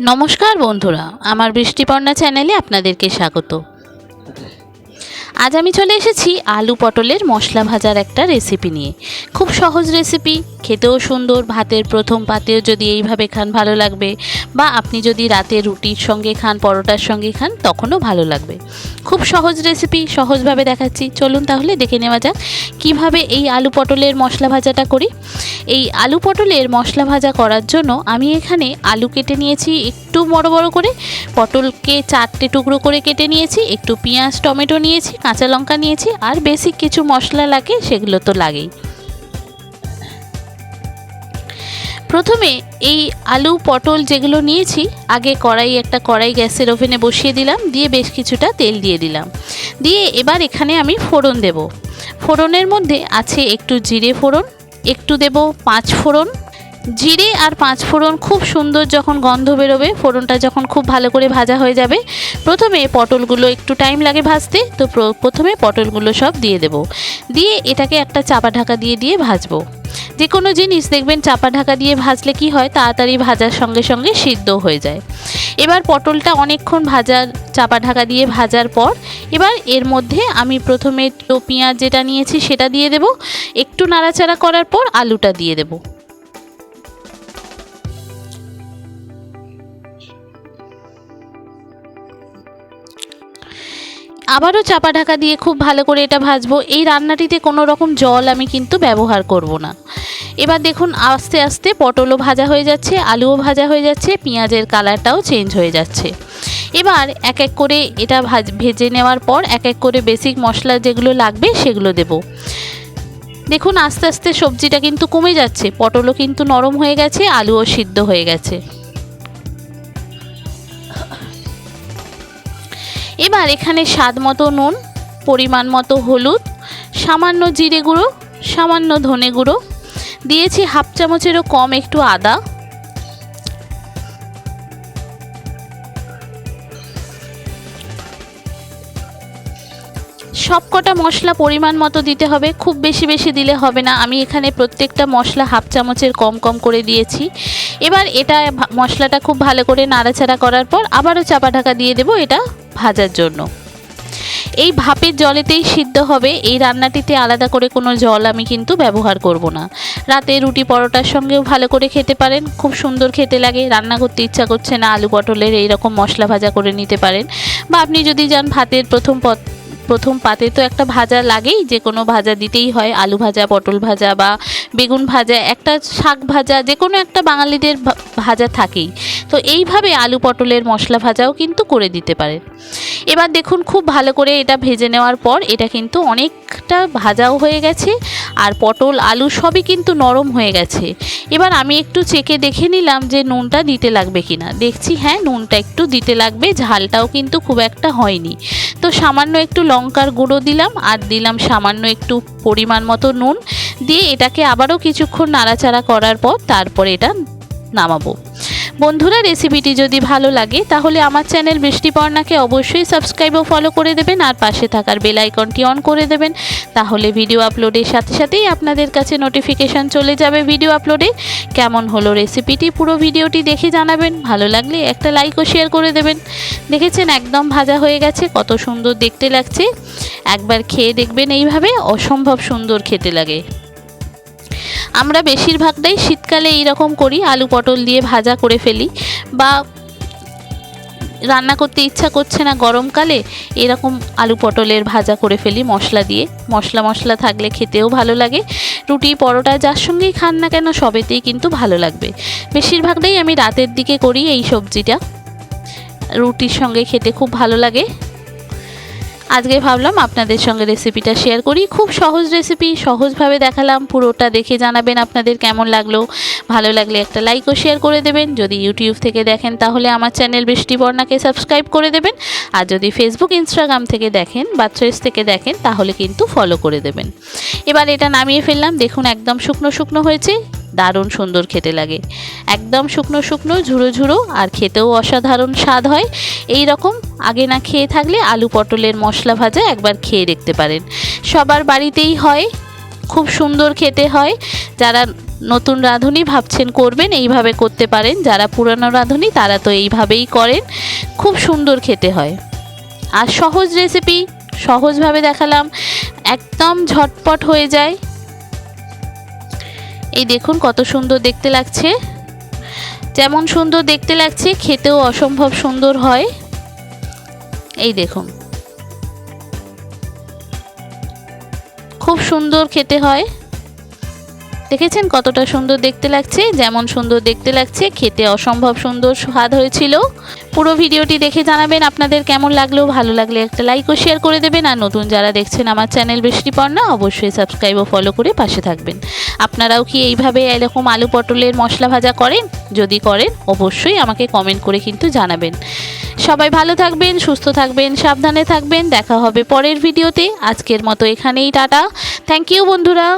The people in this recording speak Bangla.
নমস্কার বন্ধুরা আমার বৃষ্টিপর্ণা চ্যানেলে আপনাদেরকে স্বাগত। আজ আমি চলে এসেছি আলু পটলের মশলা ভাজার একটা রেসিপি নিয়ে। খুব সহজ রেসিপি খেতেও সুন্দর, ভাতের প্রথম পাতেও যদি এইভাবে খান ভালো লাগবে বা আপনি যদি রাতে রুটির সঙ্গে খান, পরোটার সঙ্গে খান, তখনও ভালো লাগবে। খুব সহজ রেসিপি সহজভাবে দেখাচ্ছি। চলুন তাহলে দেখে নেওয়া যাক কীভাবে এই আলু পটলের মশলা ভাজাটা করি। এই আলু পটলের মশলা ভাজা করার জন্য আমি এখানে আলু কেটে নিয়েছি একটু বড় বড় করে, পটলকে চারটে টুকরো করে কেটে নিয়েছি, একটু পেঁয়াজ, টমেটো নিয়েছি কাঁচা লঙ্কা নিয়েছি আর বেসিক কিছু মশলা লাগে সেগুলো তো লাগেই। প্রথমে এই আলু, পটল যেগুলো নিয়েছি, আগে কড়াই, একটা কড়াই গ্যাসের ওভেনে বসিয়ে দিলাম, দিয়ে বেশ কিছুটা তেল দিয়ে দিলাম। দিয়ে এবার এখানে আমি ফোড়ন দেব। ফোড়নের মধ্যে আছে একটু জিরে ফোড়ন, একটু দেব পাঁচ ফোড়ন জিরে আর পাঁচ ফোড়ন খুব সুন্দর যখন গন্ধ বেরোবে, ফোড়নটা যখন খুব ভালো করে ভাজা হয়ে যাবে, প্রথমে পটলগুলো একটু টাইম লাগে ভাজতে, তো প্র- প্রথমে পটলগুলো সব দিয়ে দেব। দিয়ে এটাকে একটা চাপা ঢাকা দিয়ে দিয়ে ভাজবো। যে কোনো জিনিস দেখবেন চাপা ঢাকা দিয়ে ভাজলে কি হয়, তাড়াতাড়ি ভাজার সঙ্গে সঙ্গে সিদ্ধ হয়ে যায়। এবার পটলটা অনেকক্ষণ ভাজার চাপা ঢাকা দিয়ে ভাজার পর, এবার এর মধ্যে আমি প্রথমে পেঁয়াজ যেটা নিয়েছি সেটা দিয়ে দেব। একটু নাড়াচাড়া করার পর আলুটা দিয়ে দেবো। আবারও চাপা ঢাকা দিয়ে খুব ভালো করে এটা ভাজবো। এই রান্নাটিতে কোনো রকম জল আমি কিন্তু ব্যবহার করব না। এবার দেখুন, আস্তে আস্তে পটলও ভাজা হয়ে যাচ্ছে, আলুও ভাজা হয়ে যাচ্ছে, পেঁয়াজের কালারটাও চেঞ্জ হয়ে যাচ্ছে। এবার এক এক করে এটা ভাজ, ভেজে নেওয়ার পর এক এক করে বেসিক মশলা যেগুলো লাগবে সেগুলো দেব। দেখুন, আস্তে আস্তে সবজিটা কিন্তু কমে যাচ্ছে, পটলও কিন্তু নরম হয়ে গেছে, আলুও সিদ্ধ হয়ে গেছে। এবার এখানে স্বাদ মতো নুন, পরিমাণ মতো হলুদ, সামান্য জিরে গুঁড়ো, সামান্য ধনে গুঁড়ো। দিয়েছি হাফ চামচেরও কম একটু আদা। সবকটা মশলা পরিমাণ মতো দিতে হবে, খুব বেশি বেশি দিলে হবে না। আমি এখানে প্রত্যেকটা মশলা হাফ চামচের কম কম করে দিয়েছি। এবার এটা মশলাটা খুব ভালো করে নাড়াচাড়া করার পর আবারও চাপা ঢাকা দিয়ে দেবো এটা ভাজার জন্য। এই ভাপের জলেতেই সিদ্ধ হবে। এই রান্নাটিতে আলাদা করে কোনো জল আমি কিন্তু ব্যবহার করব না। রাতে রুটি পরোটার সঙ্গেও ভালো করে খেতে পারেন, খুব সুন্দর খেতে লাগে। রান্না করতে ইচ্ছা করছে না, আলু পটলের এইরকম মশলা ভাজা করে নিতে পারেন। বা আপনি যদি যান ভাতের প্রথম পদ প্রথম পাতে তো একটা ভাজা লাগেই, যে কোনো ভাজা দিতেই হয়, আলু ভাজা, পটল ভাজা বা বেগুন ভাজা, একটা শাক ভাজা, যে কোনো একটা বাঙালিদের ভাজা থাকেই। তো এইভাবে আলু, পটলের মশলা ভাজাও কিন্তু করে দিতে পারেন। এবার দেখুন খুব ভালো করে এটা ভেজে নেওয়ার পর এটা কিন্তু অনেকটা ভাজাও হয়ে গেছে আর পটল, আলু সবই কিন্তু নরম হয়ে গেছে। এবার আমি একটু চেকে দেখে নিলাম যে নুনটা দিতে লাগবে কিনা। দেখছি হ্যাঁ নুনটা একটু দিতে লাগবে, ঝালটাও কিন্তু খুব একটা হয়নি। তো সামান্য একটু লঙ্কার গুঁড়ো দিলাম আর দিলাম সামান্য একটু পরিমাণ মতো নুন দিয়ে এটাকে আবারও কিছুক্ষণ নাড়াচাড়া করার পর তারপরে এটা নামাবো। বন্ধুরা রেসিপিটি যদি ভালো লাগে, তাহলে আমার চ্যানেল বৃষ্টিপর্ণাকে অবশ্যই সাবস্ক্রাইব ও ফলো করে দেবেন আর পাশে থাকার বেল আইকনটি অন করে দেবেন। তাহলে ভিডিও আপলোডের সাথে সাথেই আপনাদের কাছে নোটিফিকেশান চলে যাবে ভিডিও আপলোডে কেমন হলো রেসিপিটি পুরো ভিডিওটি দেখে জানাবেন। ভালো লাগলে একটা লাইক ও শেয়ার করে দেবেন। দেখেছেন, একদম ভাজা হয়ে গেছে, কত সুন্দর দেখতে লাগছে। একবার খেয়ে দেখবেন, এইভাবে অসম্ভব সুন্দর খেতে লাগে। আমরা বেশিরভাগটাই শীতকালে এইরকম করি, আলু পটল দিয়ে ভাজা করে ফেলি বা রান্না করতে ইচ্ছা করছে না গরমকালে, এরকম আলু পটলের ভাজা করে ফেলি মশলা দিয়ে। মশলা মশলা থাকলে খেতেও ভালো লাগে। রুটি, পরোটা যার সঙ্গেই খান না কেন সবেতেই কিন্তু ভালো লাগবে। বেশিরভাগটাই আমি রাতের দিকে করি এই সবজিটা। রুটির সঙ্গে খেতে খুব ভালো লাগে। আজকে ভাবলাম আপনাদের সঙ্গে রেসিপিটা শেয়ার করি। খুব সহজ রেসিপি সহজভাবে দেখালাম। পুরোটা দেখে জানাবেন আপনাদের কেমন লাগল। ভালো লাগলে একটা লাইকও শেয়ার করে দেবেন। যদি ইউটিউব থেকে দেখেন, তাহলে আমার চ্যানেল বৃষ্টিবর্ণাকে সাবস্ক্রাইব করে দেবেন। আর যদি ফেসবুক ইনস্টাগ্রাম থেকে দেখেন বা থ্রেস থেকে দেখেন, তাহলে কিন্তু ফলো করে দেবেন। এবার এটা নামিয়ে ফেললাম। দেখুন, একদম শুকনো শুকনো হয়েছে। দারুণ সুন্দর খেতে লাগে। একদম শুকনো শুকনো ঝুড়ো ঝুড়ো আর খেতেও অসাধারণ স্বাদ হয়। এই রকম আগে না খেয়ে থাকলে আলু পটলের মশলা ভাজা একবার খেয়ে দেখতে পারেন। সবার বাড়িতেই হয়, খুব সুন্দর খেতে হয়। যারা নতুন রাঁধুনি ভাবছেন করবেন, এইভাবে করতে পারেন। যারা পুরানো রাঁধুনি, তারা তো এইভাবেই করেন। খুব সুন্দর খেতে হয়। আর সহজ রেসিপি সহজভাবে দেখালাম। একদম ঝটপট হয়ে যায়। এই দেখুন কত সুন্দর দেখতে লাগছে। যেমন সুন্দর দেখতে লাগছে, খেতেও অসম্ভব সুন্দর হয়। এই দেখুন। খুব সুন্দর খেতে হয়। দেখেছেন কতটা সুন্দর দেখতে লাগছে, যেমন সুন্দর দেখতে লাগছে, খেতে অসম্ভব সুন্দর স্বাদ হয়েছিল। পুরো ভিডিওটি দেখে জানাবেন আপনাদের কেমন লাগল, ভালো লাগলে একটা লাইক ও শেয়ার করে দেবেন, আর নতুন যারা দেখছেন আমার চ্যানেল বৃষ্টিপর্ণা, অবশ্যই সাবস্ক্রাইব ও ফলো করে পাশে থাকবেন। আপনারাও কি এইভাবে এরকম আলু পটলের মশলা ভাজা করেন? যদি করেন, অবশ্যই আমাকে কমেন্ট করে কিন্তু জানাবেন। সবাই ভালো থাকবেন, সুস্থ থাকবেন, সাবধানে থাকবেন, দেখা হবে পরের ভিডিওতে। আজকের মতো এখানেই, টাটা। থ্যাংক ইউ বন্ধুরা।